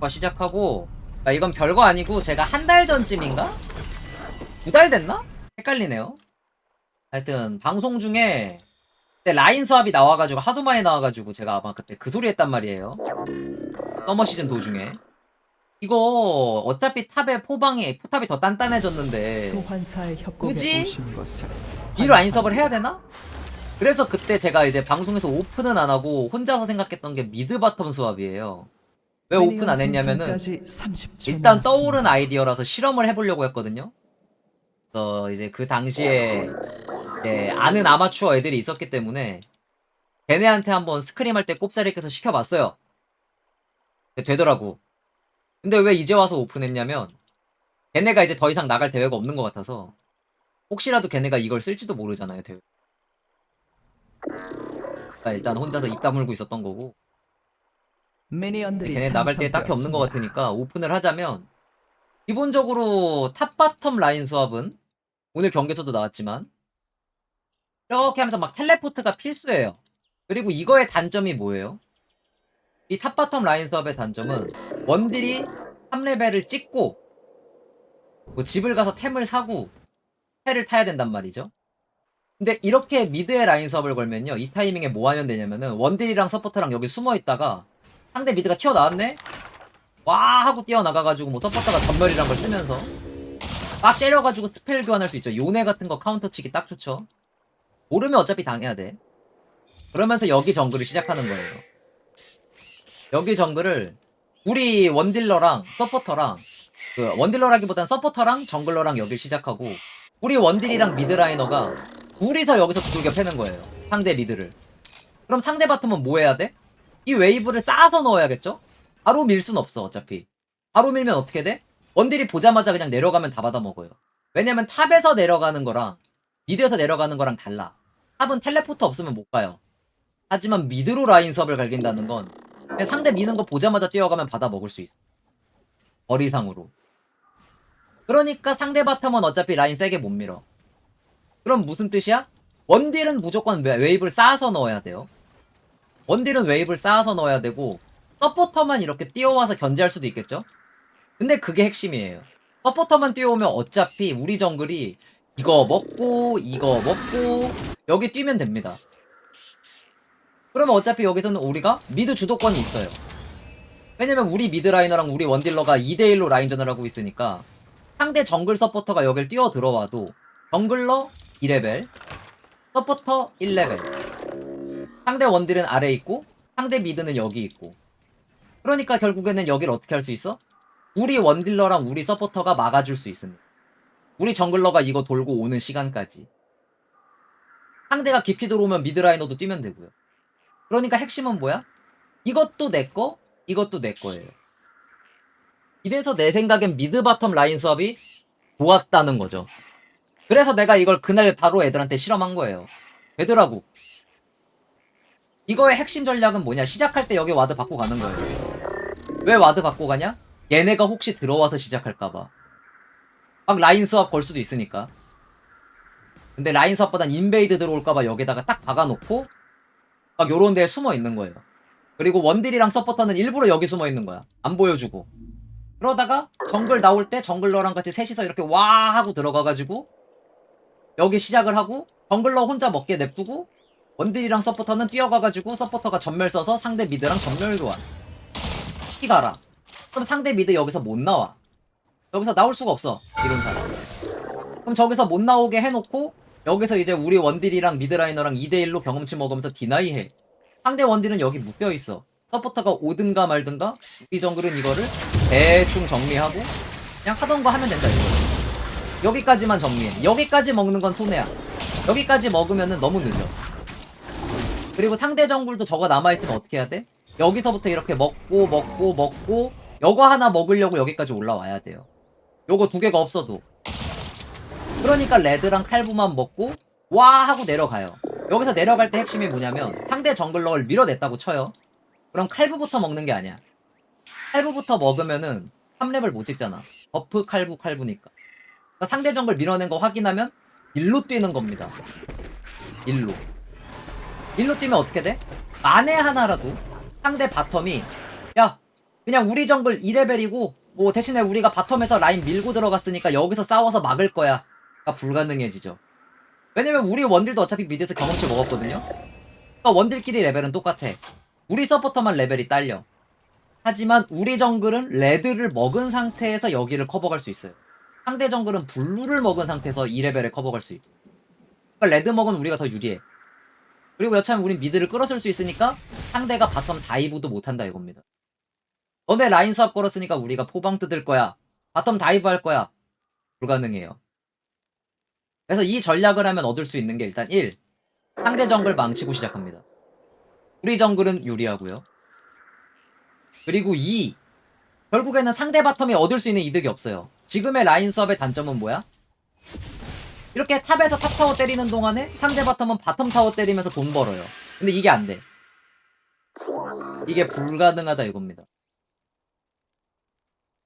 과 시작하고 아, 이건 별거 아니고 제가 한 달 전쯤인가? 두 달 됐나? 헷갈리네요. 하여튼 방송 중에 그때 라인 수압이 나와가지고 하도 많이 나와가지고 제가 아마 그때 그 소리 했단 말이에요. 서머 시즌 도중에 이거 어차피 탑에 포방이 포탑이 더 단단해졌는데 소환사의 협곡에 굳이? 오신 것을 이 라인 수업을 해야 되나? 그래서 그때 제가 이제 방송에서 오픈은 안 하고 혼자서 생각했던 게 미드 바텀 수압이에요. 왜 오픈 안 했냐면은 일단 떠오른 아이디어라서 실험을 해보려고 했거든요. 그래서 이제 그 당시에 이제 아는 아마추어 애들이 있었기 때문에 걔네한테 한번 스크림 할 때 꼽사리 껴서 시켜봤어요. 되더라고. 근데 왜 이제 와서 오픈했냐면 걔네가 이제 더 이상 나갈 대회가 없는 것 같아서 혹시라도 걔네가 이걸 쓸지도 모르잖아요 대회. 그러니까 일단 혼자서 입 다물고 있었던 거고 미니언들이 걔네 나갈 때 딱히 없는 것 같으니까 오픈을 하자면 기본적으로 탑 바텀 라인 수합은 오늘 경기에서도 나왔지만 이렇게 하면서 막 텔레포트가 필수예요. 그리고 이거의 단점이 뭐예요? 이 탑 바텀 라인 수합의 단점은 원딜이 3레벨을 찍고 뭐 집을 가서 템을 사고 텔을 타야 된단 말이죠. 근데 이렇게 미드의 라인 수업을 걸면요. 이 타이밍에 뭐 하면 되냐면은 원딜이랑 서포터랑 여기 숨어 있다가 상대 미드가 튀어나왔네? 와 하고 뛰어나가가지고 뭐 서포터가 전멸이란 걸 쓰면서 막 때려가지고 스펠 교환할 수 있죠. 요네 같은 거 카운터 치기 딱 좋죠. 모르면 어차피 당해야 돼. 그러면서 여기 정글을 시작하는 거예요. 여기 정글을 우리 원딜러랑 서포터랑 그 원딜러라기보단 서포터랑 정글러랑 여길 시작하고 우리 원딜이랑 미드라이너가 둘이서 여기서 두들겨 패는 거예요. 상대 미드를. 그럼 상대 바텀은 뭐 해야 돼? 이 웨이브를 쌓아서 넣어야겠죠? 바로 밀 순 없어 어차피. 바로 밀면 어떻게 돼? 원딜이 보자마자 그냥 내려가면 다 받아먹어요. 왜냐면 탑에서 내려가는 거랑 미드에서 내려가는 거랑 달라. 탑은 텔레포트 없으면 못 가요. 하지만 미드로 라인 수업을 갈긴다는 건 상대 미는 거 보자마자 뛰어가면 받아먹을 수 있어. 거리상으로. 그러니까 상대 바텀은 어차피 라인 세게 못 밀어. 그럼 무슨 뜻이야? 원딜은 무조건 웨- 웨이브를 쌓아서 넣어야 돼요. 원딜은 웨이브를 쌓아서 넣어야 되고 서포터만 이렇게 뛰어와서 견제할 수도 있겠죠? 근데 그게 핵심이에요. 서포터만 뛰어오면 어차피 우리 정글이 이거 먹고 이거 먹고 여기 뛰면 됩니다. 그러면 어차피 여기서는 우리가 미드 주도권이 있어요. 왜냐면 우리 미드 라이너랑 우리 원딜러가 2대1로 라인전을 하고 있으니까 상대 정글 서포터가 여길 뛰어 들어와도 정글러 2레벨, 서포터 1레벨. 상대 원딜은 아래 있고 상대 미드는 여기 있고. 그러니까 결국에는 여기를 어떻게 할 수 있어? 우리 원딜러랑 우리 서포터가 막아줄 수 있습니다. 우리 정글러가 이거 돌고 오는 시간까지. 상대가 깊이 들어오면 미드라이너도 뛰면 되고요. 그러니까 핵심은 뭐야? 이것도 내 거, 이것도 내 거예요. 이래서 내 생각엔 미드 바텀 라인 수업이 좋았다는 거죠. 그래서 내가 이걸 그날 바로 애들한테 실험한 거예요. 되더라고. 이거의 핵심 전략은 뭐냐? 시작할 때 여기 와드 받고 가는 거예요. 왜 와드 받고 가냐? 얘네가 혹시 들어와서 시작할까봐. 막 라인 수업 걸 수도 있으니까. 근데 라인 수업보단 인베이드 들어올까봐 여기다가 딱 박아놓고 막 요런 데에 숨어 있는 거예요. 그리고 원딜이랑 서포터는 일부러 여기 숨어 있는 거야. 안 보여주고. 그러다가 정글 나올 때 정글러랑 같이 셋이서 이렇게 와 하고 들어가가지고 여기 시작을 하고 정글러 혼자 먹게 냅두고 원딜이랑 서포터는 뛰어가가지고 서포터가 전멸 써서 상대 미드랑 전멸 교환. 피 가라. 그럼 상대 미드 여기서 못 나와. 여기서 나올 수가 없어. 이런 사람. 그럼 저기서 못 나오게 해놓고 여기서 이제 우리 원딜이랑 미드라이너랑 2대1로 경험치 먹으면서 디나이 해. 상대 원딜은 여기 묶여 있어. 서포터가 오든가 말든가 우리 정글은 이거를 대충 정리하고 그냥 하던 거 하면 된다 이거. 여기까지만 정리해. 여기까지 먹는 건 손해야. 여기까지 먹으면은 너무 늦어. 그리고 상대 정글도 저거 남아있으면 어떻게 해야 돼? 여기서부터 이렇게 먹고 먹고 먹고 요거 하나 먹으려고 여기까지 올라와야 돼요. 요거 두 개가 없어도. 그러니까 레드랑 칼부만 먹고 와 하고 내려가요. 여기서 내려갈 때 핵심이 뭐냐면 상대 정글러를 밀어냈다고 쳐요. 그럼 칼부부터 먹는 게 아니야. 칼부부터 먹으면은 3렙을 못 찍잖아. 버프 칼부 칼부니까. 그러니까 상대 정글 밀어낸 거 확인하면 일로 뛰는 겁니다. 일로. 일로 뛰면 어떻게 돼? 만에 하나라도 상대 바텀이 야 그냥 우리 정글 2레벨이고 뭐 대신에 우리가 바텀에서 라인 밀고 들어갔으니까 여기서 싸워서 막을 거야. 가 불가능해지죠. 왜냐면 우리 원딜도 어차피 미드에서 경험치 먹었거든요. 그러니까 원딜끼리 레벨은 똑같아. 우리 서포터만 레벨이 딸려. 하지만 우리 정글은 레드를 먹은 상태에서 여기를 커버갈 수 있어요. 상대 정글은 블루를 먹은 상태에서 2레벨에 커버갈 수 있고. 그러니까 레드 먹은 우리가 더 유리해. 그리고 여차하면 우린 미드를 끌어쓸 수 있으니까 상대가 바텀 다이브도 못한다 이겁니다. 너네 라인 수합 걸었으니까 우리가 포방 뜯을 거야. 바텀 다이브 할 거야. 불가능해요. 그래서 이 전략을 하면 얻을 수 있는 게 일단 1. 상대 정글 망치고 시작합니다. 우리 정글은 유리하고요. 그리고 2. 결국에는 상대 바텀이 얻을 수 있는 이득이 없어요. 지금의 라인 수업의 단점은 뭐야? 이렇게 탑에서 탑 타워 때리는 동안에 상대 바텀은 바텀 타워 때리면서 돈 벌어요. 근데 이게 안 돼. 이게 불가능하다 이겁니다.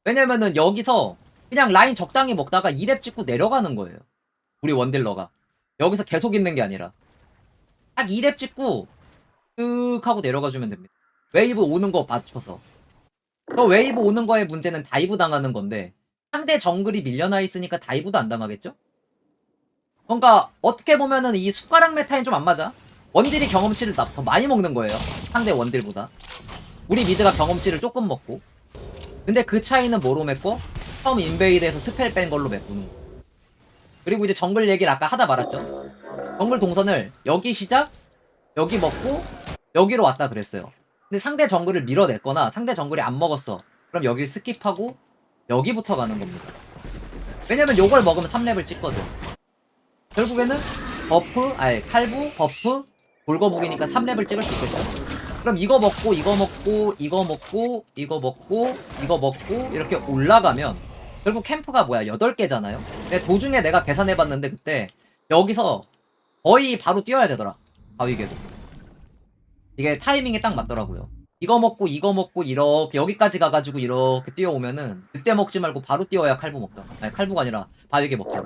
왜냐면은 여기서 그냥 라인 적당히 먹다가 2렙 찍고 내려가는 거예요. 우리 원딜러가. 여기서 계속 있는 게 아니라. 딱 2렙 찍고 쓱 하고 내려가 주면 됩니다. 웨이브 오는 거 맞춰서. 저 웨이브 오는 거의 문제는 다이브 당하는 건데 상대 정글이 밀려나 있으니까 다이브도 안 당하겠죠? 그러니까 어떻게 보면은 이 숟가락 메타인 좀 안 맞아. 원딜이 경험치를 나- 더 많이 먹는 거예요. 상대 원딜보다. 우리 미드가 경험치를 조금 먹고. 근데 그 차이는 뭐로 맺고? 처음 인베이드에서 스펠 뺀 걸로 메꾸는 거. 그리고 이제 정글 얘기를 아까 하다 말았죠. 정글 동선을 여기 시작, 여기 먹고, 여기로 왔다 그랬어요. 근데 상대 정글을 밀어냈거나 상대 정글이 안 먹었어. 그럼 여기를 스킵하고 여기부터 가는 겁니다. 왜냐면 요걸 먹으면 3렙을 찍거든. 결국에는 버프, 아니 칼부, 버프, 돌거북이니까 3렙을 찍을 수 있겠죠. 그럼 이거 먹고 이거 먹고 이거 먹고 이거 먹고 이거 먹고 이렇게 올라가면 결국 캠프가 뭐야 8개잖아요. 근데 도중에 내가 계산해봤는데 그때 여기서 거의 바로 뛰어야 되더라. 바위개도. 이게 타이밍에 딱 맞더라고요. 이거 먹고 이거 먹고 이렇게 여기까지 가가지고 이렇게 뛰어오면은 그때 먹지 말고 바로 뛰어야 칼부 먹다. 아니 칼부가 아니라 바위개 먹다.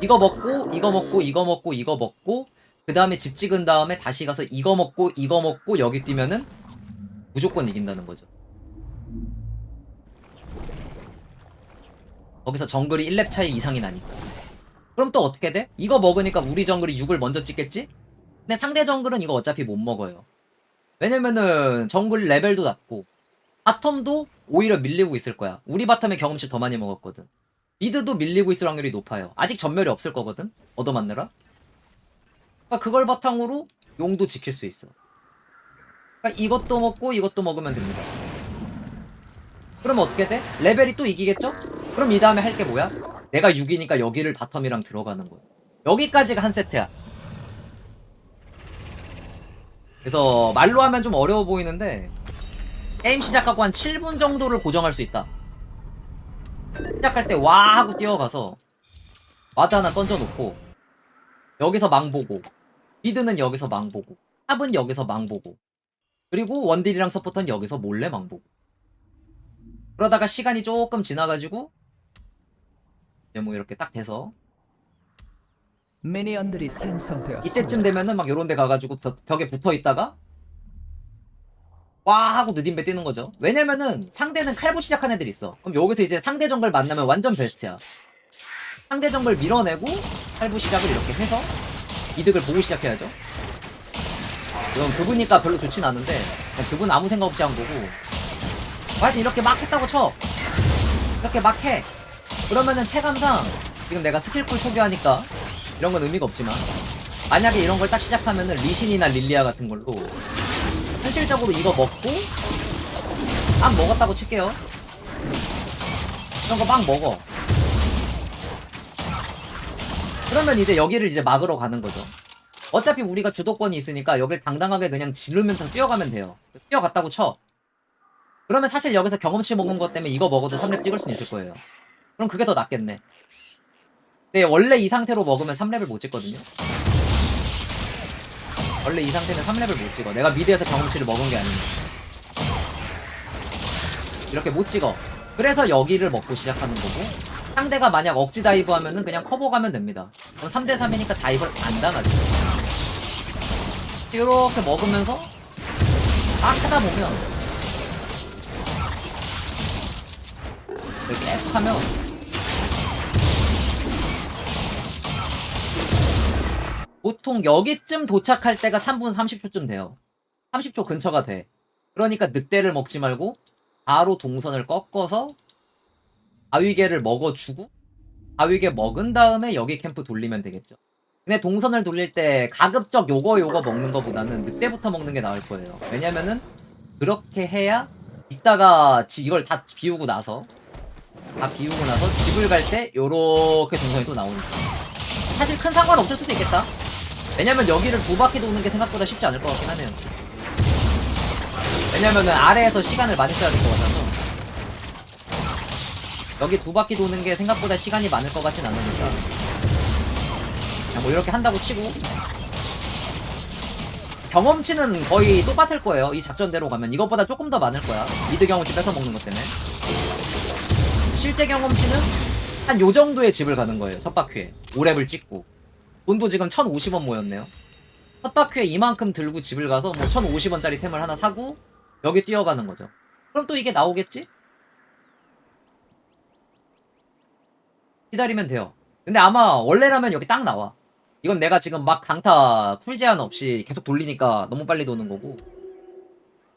이거 먹고 이거 먹고 이거 먹고 이거 먹고 그 다음에 집 찍은 다음에 다시 가서 이거 먹고 이거 먹고 여기 뛰면은 무조건 이긴다는 거죠. 거기서 정글이 1렙 차이 이상이 나니까. 그럼 또 어떻게 돼? 이거 먹으니까 우리 정글이 6을 먼저 찍겠지? 근데 상대 정글은 이거 어차피 못 먹어요. 왜냐면은 정글 레벨도 낮고 바텀도 오히려 밀리고 있을 거야. 우리 바텀의 경험치 더 많이 먹었거든. 미드도 밀리고 있을 확률이 높아요. 아직 전멸이 없을 거거든. 얻어맞느라. 그러니까 그걸 바탕으로 용도 지킬 수 있어. 그러니까 이것도 먹고 이것도 먹으면 됩니다. 그러면 어떻게 돼? 레벨이 또 이기겠죠? 그럼 이 다음에 할 게 뭐야? 내가 6이니까 여기를 바텀이랑 들어가는 거야. 여기까지가 한 세트야. 그래서 말로 하면 좀 어려워 보이는데 게임 시작하고 한 7분 정도를 고정할 수 있다. 시작할 때 와 하고 뛰어가서 와드 하나 던져놓고 여기서 망 보고 미드는 여기서 망 보고 탑은 여기서 망 보고 그리고 원딜이랑 서포터는 여기서 몰래 망 보고 그러다가 시간이 조금 지나가지고 이제 뭐 이렇게 딱 돼서 미니언들이 생성되었습니다. 이때쯤 되면은 막 요런 데 가가지고 벽, 벽에 붙어 있다가 와 하고 느딘배 뛰는 거죠. 왜냐면은 상대는 칼부 시작한 애들이 있어. 그럼 여기서 이제 상대 정글 만나면 완전 베스트야. 상대 정글 밀어내고 칼부 시작을 이렇게 해서 이득을 보고 시작해야죠. 그럼 그분이니까 별로 좋진 않은데 그분 아무 생각 없이 한 거고 하여튼 이렇게 막 했다고 쳐. 이렇게 막 해. 그러면은 체감상 지금 내가 스킬풀 초기화하니까 이런 건 의미가 없지만 만약에 이런 걸 딱 시작하면은 리신이나 릴리아 같은 걸로 현실적으로 이거 먹고 막 먹었다고 칠게요. 이런 거막 먹어. 그러면 이제 여기를 이제 막으러 가는 거죠. 어차피 우리가 주도권이 있으니까 여길 당당하게 그냥 지르면서 뛰어가면 돼요. 뛰어갔다고 쳐. 그러면 사실 여기서 경험치 먹은 것 때문에 이거 먹어도 3렙 찍을 수는 있을 거예요. 그럼 그게 더 낫겠네 네, 원래 이 상태로 먹으면 3렙을 못 찍거든요. 원래 이 상태는 3렙을 못 찍어. 내가 미드에서 경험치를 먹은 게 아니면. 이렇게 못 찍어. 그래서 여기를 먹고 시작하는 거고. 상대가 만약 억지 다이브 하면은 그냥 커버 가면 됩니다. 그럼 3대3이니까 다이브를 안 당하죠. 이렇게 먹으면서 막 하다 보면 계속 하면 보통 여기쯤 도착할 때가 3분 30초쯤 돼요. 30초 근처가 돼. 그러니까 늑대를 먹지 말고 바로 동선을 꺾어서 바위개를 먹어주고 바위개 먹은 다음에 여기 캠프 돌리면 되겠죠. 근데 동선을 돌릴 때 가급적 요거 요거 먹는 것보다는 늑대부터 먹는 게 나을 거예요. 왜냐면은 그렇게 해야 이따가 지- 이걸 다 비우고 나서 다 비우고 나서 집을 갈 때 요렇게 동선이 또 나오니까 사실 큰 상관 없을 수도 있겠다. 왜냐면 여기를 두 바퀴 도는 게 생각보다 쉽지 않을 것 같긴 하네요. 왜냐면은 아래에서 시간을 많이 써야 될 것 같아서. 여기 두 바퀴 도는 게 생각보다 시간이 많을 것 같진 않으니까. 그냥 뭐 이렇게 한다고 치고. 경험치는 거의 똑같을 거예요 이 작전대로 가면. 이것보다 조금 더 많을 거야. 미드 경험치 뺏어 먹는 것 때문에. 실제 경험치는 한 요 정도의 집을 가는 거예요 첫 바퀴에. 5랩을 찍고 돈도 지금 1050원 모였네요 첫 바퀴에 이만큼 들고 집을 가서 뭐 1050원짜리 템을 하나 사고 여기 뛰어가는 거죠 그럼 또 이게 나오겠지? 기다리면 돼요. 근데 아마 원래라면 여기 딱 나와. 이건 내가 지금 막 강타 쿨 제한 없이 계속 돌리니까 너무 빨리 도는 거고.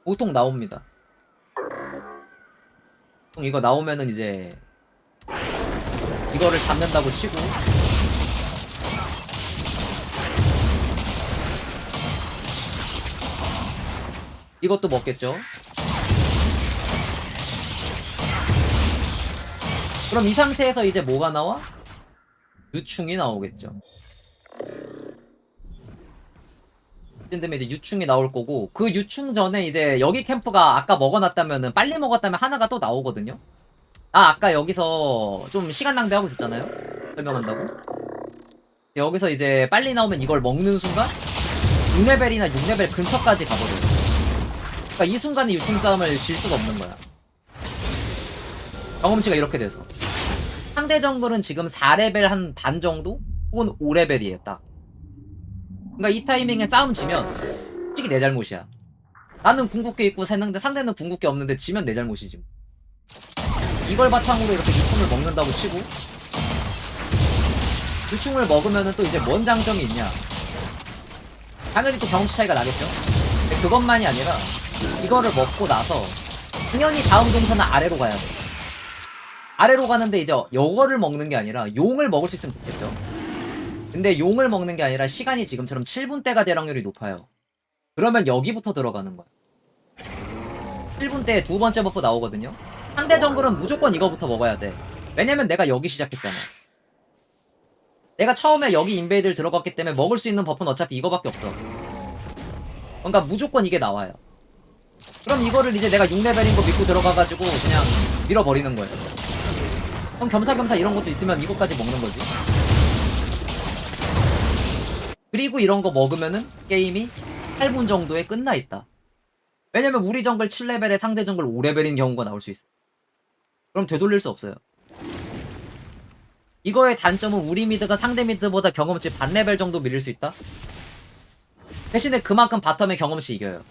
보통 나옵니다. 보통 이거 나오면은 이제 이거를 잡는다고 치고 이것도 먹겠죠. 그럼 이 상태에서 이제 뭐가 나와? 유충이 나오겠죠. 되면 이제 유충이 나올 거고 그 유충 전에 이제 여기 캠프가 아까 먹어놨다면은 빨리 먹었다면 하나가 또 나오거든요. 아 아까 여기서 좀 시간 낭비하고 있었잖아요. 설명한다고. 여기서 이제 빨리 나오면 이걸 먹는 순간 6레벨이나 6레벨 근처까지 가버려요. 그러니까 이 순간에 유충 싸움을 질 수가 없는 거야. 경험치가 이렇게 돼서. 상대 정글은 지금 4레벨 한 반 정도? 혹은 5레벨이에요 딱. 그러니까 이 타이밍에 싸움 지면 솔직히 내 잘못이야. 나는 궁극기 있고 상대, 상대는 궁극기 없는데 지면 내 잘못이지 이걸 바탕으로 이렇게 유충을 먹는다고 치고 유충을 먹으면은 또 이제 뭔 장점이 있냐. 당연히 또 경험치 차이가 나겠죠. 근데 그것만이 아니라 이거를 먹고 나서 당연히 다음 동선은 아래로 가야 돼 아래로 가는데 이제 요거를 먹는 게 아니라 용을 먹을 수 있으면 좋겠죠. 근데 용을 먹는 게 아니라 시간이 지금처럼 7분대가 될 확률이 높아요. 그러면 여기부터 들어가는 거야. 7분대에 두 번째 버프 나오거든요. 상대 정글은 무조건 이거부터 먹어야 돼. 왜냐면 내가 여기 시작했잖아. 내가 처음에 여기 인베이드를 들어갔기 때문에 먹을 수 있는 버프는 어차피 이거밖에 없어. 그러니까 무조건 이게 나와요. 그럼 이거를 이제 내가 6레벨인 거 믿고 들어가가지고 그냥 밀어버리는 거예요. 그럼 겸사겸사 이런 것도 있으면 이것까지 먹는 거지. 그리고 이런 거 먹으면은 게임이 8분 정도에 끝나 있다. 왜냐면 우리 정글 7레벨에 상대 정글 5레벨인 경우가 나올 수 있어. 그럼 되돌릴 수 없어요. 이거의 단점은 우리 미드가 상대 미드보다 경험치 반 레벨 정도 밀릴 수 있다? 대신에 그만큼 바텀의 경험치 이겨요.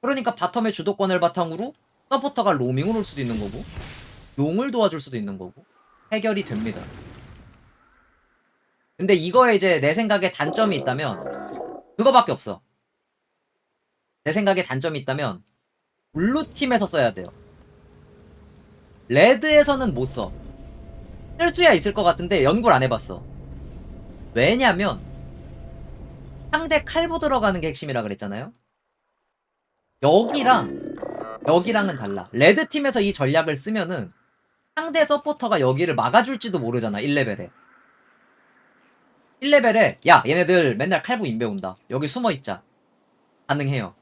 그러니까 바텀의 주도권을 바탕으로 서포터가 로밍을 올 수도 있는 거고 용을 도와줄 수도 있는 거고 해결이 됩니다. 근데 이거에 이제 내 생각에 단점이 있다면 그거밖에 없어. 내 생각에 단점이 있다면 블루 팀에서 써야 돼요. 레드에서는 못 써. 쓸 수야 있을 것 같은데 연구를 안 해봤어. 왜냐면 상대 칼부 들어가는 게 핵심이라 그랬잖아요. 여기랑 여기랑은 달라. 레드 팀에서 이 전략을 쓰면은 상대 서포터가 여기를 막아줄지도 모르잖아. 1레벨에. 1레벨에 야 얘네들 맨날 칼부 인베 온다. 여기 숨어 있자. 가능해요.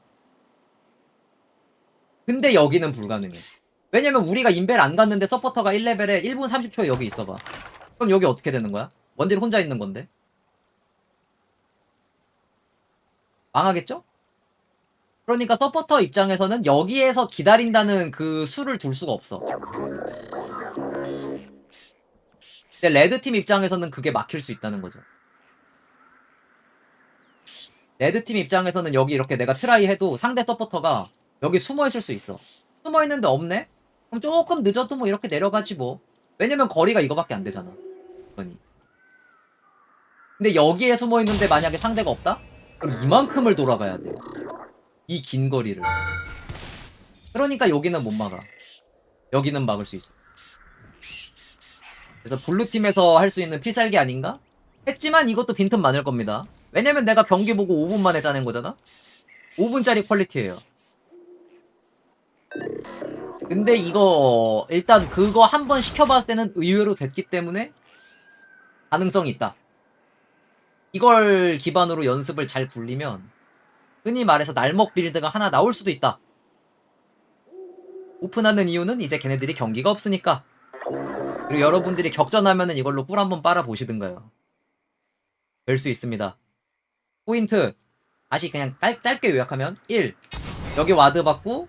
근데 여기는 불가능해. 왜냐면 우리가 인베를 안 갔는데 서포터가 1레벨에 1분 30초에 여기 있어봐. 그럼 여기 어떻게 되는 거야? 원딜 혼자 있는 건데. 망하겠죠? 그러니까 서포터 입장에서는 여기에서 기다린다는 그 수를 둘 수가 없어. 근데 레드팀 입장에서는 그게 막힐 수 있다는 거죠. 레드팀 입장에서는 여기 이렇게 내가 트라이 해도 상대 서포터가 여기 숨어 있을 수 있어. 숨어 있는데 없네? 그럼 조금 늦어도 뭐 이렇게 내려가지 뭐. 왜냐면 거리가 이거밖에 안 되잖아. 그러니. 근데 여기에 숨어 있는데 만약에 상대가 없다? 그럼 이만큼을 돌아가야 돼. 이 긴 거리를. 그러니까 여기는 못 막아. 여기는 막을 수 있어. 그래서 블루팀에서 할 수 있는 필살기 아닌가? 했지만 이것도 빈틈 많을 겁니다. 왜냐면 내가 경기 보고 5분 만에 짜낸 거잖아? 5분짜리 퀄리티예요. 근데 이거 일단 그거 한 번 시켜봤을 때는 의외로 됐기 때문에 가능성이 있다. 이걸 기반으로 연습을 잘 굴리면 흔히 말해서 날먹 빌드가 하나 나올 수도 있다. 오픈하는 이유는 이제 걔네들이 경기가 없으니까. 그리고 여러분들이 격전하면은 이걸로 꿀 한번 빨아 보시든가요. 될 수 있습니다. 포인트 다시 그냥 짧, 짧게 요약하면 1. 여기 와드 받고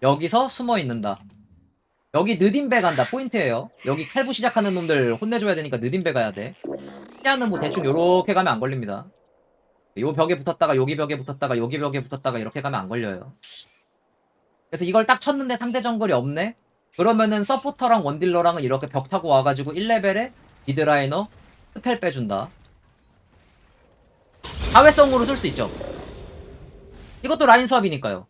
여기서 숨어 있는다. 여기 느딘 배 간다. 포인트예요. 여기 칼부 시작하는 놈들 혼내줘야 되니까 느딘 배 가야 돼. 시야는 뭐 대충 요렇게 가면 안 걸립니다. 요 벽에 붙었다가 여기 벽에 붙었다가 여기 벽에 붙었다가 이렇게 가면 안 걸려요. 그래서 이걸 딱 쳤는데 상대 정글이 없네? 그러면은 서포터랑 원딜러랑은 이렇게 벽 타고 와가지고 1레벨에 미드라이너 스펠 빼준다. 사회성으로 쓸 수 있죠. 이것도 라인 수업이니까요.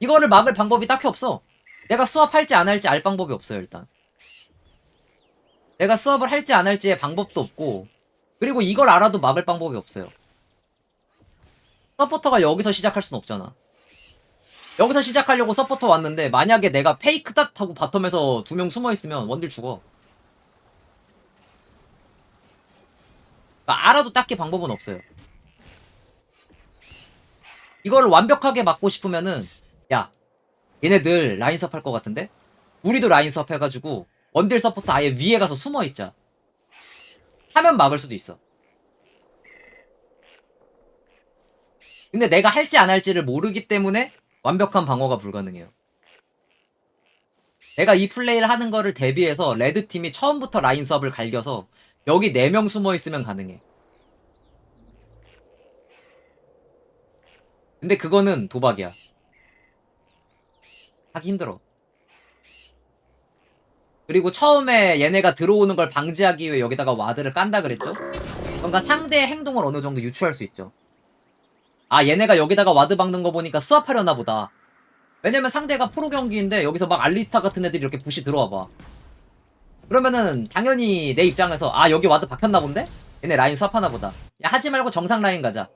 이거를 막을 방법이 딱히 없어. 내가 수업할지 안 할지 알 방법이 없어요, 일단. 내가 수업을 할지 안 할지의 방법도 없고, 그리고 이걸 알아도 막을 방법이 없어요. 서포터가 여기서 시작할 순 없잖아. 여기서 시작하려고 서포터 왔는데, 만약에 내가 페이크 닷 하고 바텀에서 두 명 숨어 있으면 원딜 죽어. 그러니까 알아도 딱히 방법은 없어요. 이거를 완벽하게 막고 싶으면은, 야, 얘네들 라인 수업 할것 같은데? 우리도 라인 수업 해가지고, 원딜 서포터 아예 위에 가서 숨어 있자. 하면 막을 수도 있어. 근데 내가 할지 안 할지를 모르기 때문에 완벽한 방어가 불가능해요. 내가 이 플레이를 하는 거를 대비해서 레드팀이 처음부터 라인 수업을 갈겨서 여기 4명 숨어 있으면 가능해. 근데 그거는 도박이야. 하기 힘들어. 그리고 처음에 얘네가 들어오는 걸 방지하기 위해 여기다가 와드를 깐다 그랬죠? 그러니까 상대의 행동을 어느 정도 유추할 수 있죠. 아, 얘네가 여기다가 와드 박는 거 보니까 수압하려나 보다. 왜냐면 상대가 프로 경기인데 여기서 막 알리스타 같은 애들이 이렇게 부시 들어와 봐. 그러면은 당연히 내 입장에서 아, 여기 와드 박혔나 본데? 얘네 라인 수압하나 보다. 야, 하지 말고 정상 라인 가자.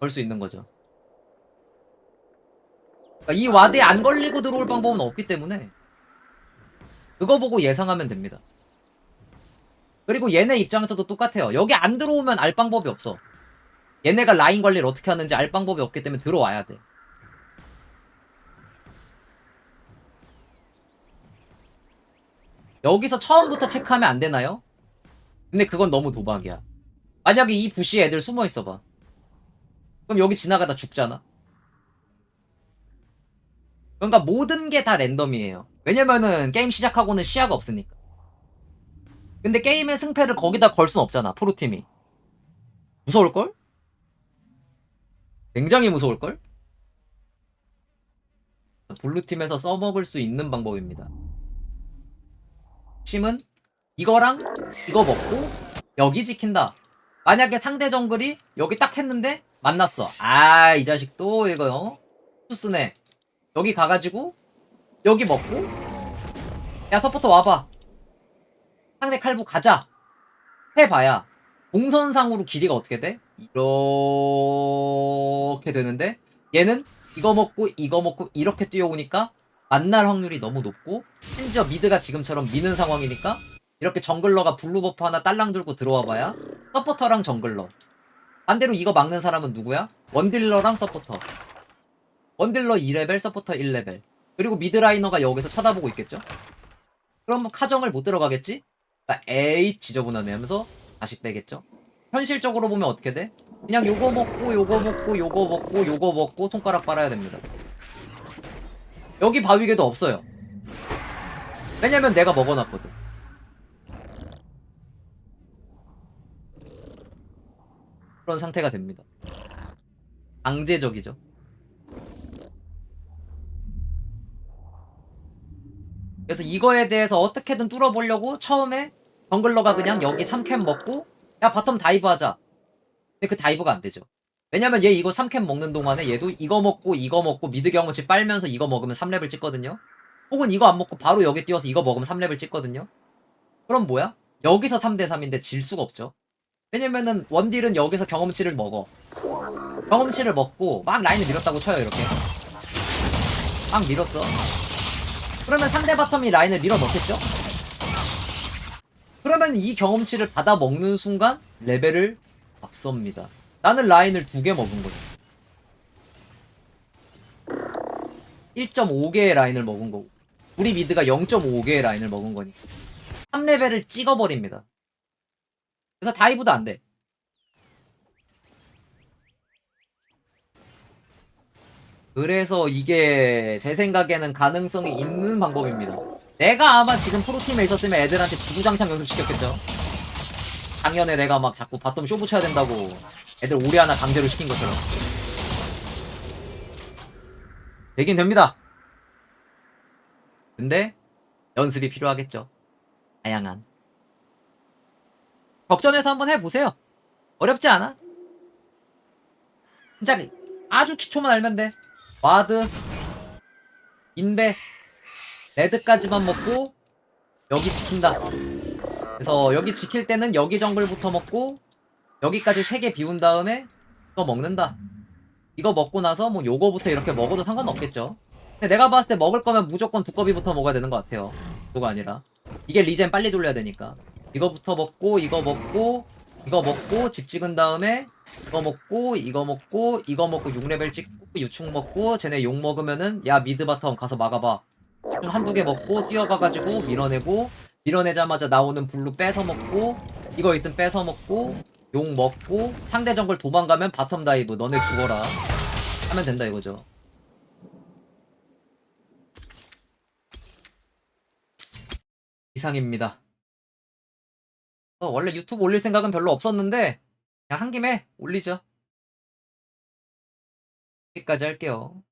걸 수 있는 거죠. 그러니까 이 와드에 안 걸리고 들어올 방법은 없기 때문에 그거 보고 예상하면 됩니다. 그리고 얘네 입장에서도 똑같아요. 여기 안 들어오면 알 방법이 없어. 얘네가 라인 관리를 어떻게 하는지 알 방법이 없기 때문에 들어와야 돼. 여기서 처음부터 체크하면 안 되나요? 근데 그건 너무 도박이야. 만약에 이 부시에 애들 숨어 있어봐. 그럼 여기 지나가다 죽잖아. 그러니까 모든 게 다 랜덤이에요. 왜냐면은 게임 시작하고는 시야가 없으니까. 근데 게임의 승패를 거기다 걸 순 없잖아, 프로팀이. 무서울걸? 굉장히 무서울걸? 블루팀에서 써먹을 수 있는 방법입니다. 심은 이거랑 이거 먹고 여기 지킨다. 만약에 상대 정글이 여기 딱 했는데 만났어. 아, 이 자식 또 이거 어? 수스네. 여기 가가지고 여기 먹고 야 서포터 와봐 상대 칼부 가자 해봐야 동선상으로 길이가 어떻게 돼? 이렇게 되는데 얘는 이거 먹고 이거 먹고 이렇게 뛰어오니까 만날 확률이 너무 높고 심지어 미드가 지금처럼 미는 상황이니까 이렇게 정글러가 블루 버프 하나 딸랑 들고 들어와 봐야 서포터랑 정글러 반대로 이거 막는 사람은 누구야? 원딜러랑 서포터 원딜러 2레벨, 서포터 1레벨. 그리고 미드라이너가 여기서 쳐다보고 있겠죠? 그럼 뭐 카정을 못 들어가겠지? 그러니까 에이 지저분하네 하면서 다시 빼겠죠? 현실적으로 보면 어떻게 돼? 그냥 요거 먹고 요거 먹고 요거 먹고 요거 먹고 손가락 빨아야 됩니다. 여기 바위개도 없어요. 왜냐면 내가 먹어놨거든. 그런 상태가 됩니다. 강제적이죠. 그래서 이거에 대해서 어떻게든 뚫어보려고 처음에 정글러가 그냥 여기 3캠 먹고 야 바텀 다이브 하자. 근데 그 다이브가 안 되죠. 왜냐면 얘 이거 3캠 먹는 동안에 얘도 이거 먹고 이거 먹고 미드 경험치 빨면서 이거 먹으면 3렙을 찍거든요. 혹은 이거 안 먹고 바로 여기 뛰어서 이거 먹으면 3렙을 찍거든요. 그럼 뭐야? 여기서 3대 3인데 질 수가 없죠. 왜냐면은 원딜은 여기서 경험치를 먹어. 경험치를 먹고 막 라인을 밀었다고 쳐요 이렇게. 막 밀었어. 그러면 상대 바텀이 라인을 밀어 넣겠죠? 그러면 이 경험치를 받아 먹는 순간 레벨을 앞섭니다. 나는 라인을 두 개 먹은 거지. 1.5개의 라인을 먹은 거고. 우리 미드가 0.5개의 라인을 먹은 거니까. 3레벨을 찍어버립니다. 그래서 다이브도 안 돼. 그래서 이게 제 생각에는 가능성이 있는 방법입니다. 내가 아마 지금 프로팀에 있었으면 애들한테 주구장창 연습시켰겠죠. 작년에 내가 막 자꾸 바텀 쇼부 쳐야 된다고 애들 오리 하나 강제로 시킨 것처럼. 되긴 됩니다. 근데 연습이 필요하겠죠. 다양한. 격전에서 한번 해보세요. 어렵지 않아. 진짜 아주 기초만 알면 돼. 와드, 인베, 레드까지만 먹고 여기 지킨다. 그래서 여기 지킬 때는 여기 정글부터 먹고 여기까지 세개 비운 다음에 이거 먹는다. 이거 먹고 나서 뭐 요거부터 이렇게 먹어도 상관없겠죠. 근데 내가 봤을 때 먹을 거면 무조건 두꺼비부터 먹어야 되는 것 같아요. 그거 아니라 이게 리젠 빨리 돌려야 되니까 이거부터 먹고 이거 먹고 이거 먹고 집 찍은 다음에 이거 먹고 이거 먹고 이거 먹고 6레벨 찍고 유충 먹고 쟤네 욕 먹으면은 야 미드 바텀 가서 막아봐. 좀 한두 개 먹고 뛰어가가지고 밀어내고 밀어내자마자 나오는 블루 뺏어 먹고 이거 있으면 뺏어 먹고 욕 먹고 상대 정글 도망가면 바텀 다이브 너네 죽어라. 하면 된다 이거죠. 이상입니다 어, 원래 유튜브 올릴 생각은 별로 없었는데 그냥 한 김에 올리죠. 여기까지 할게요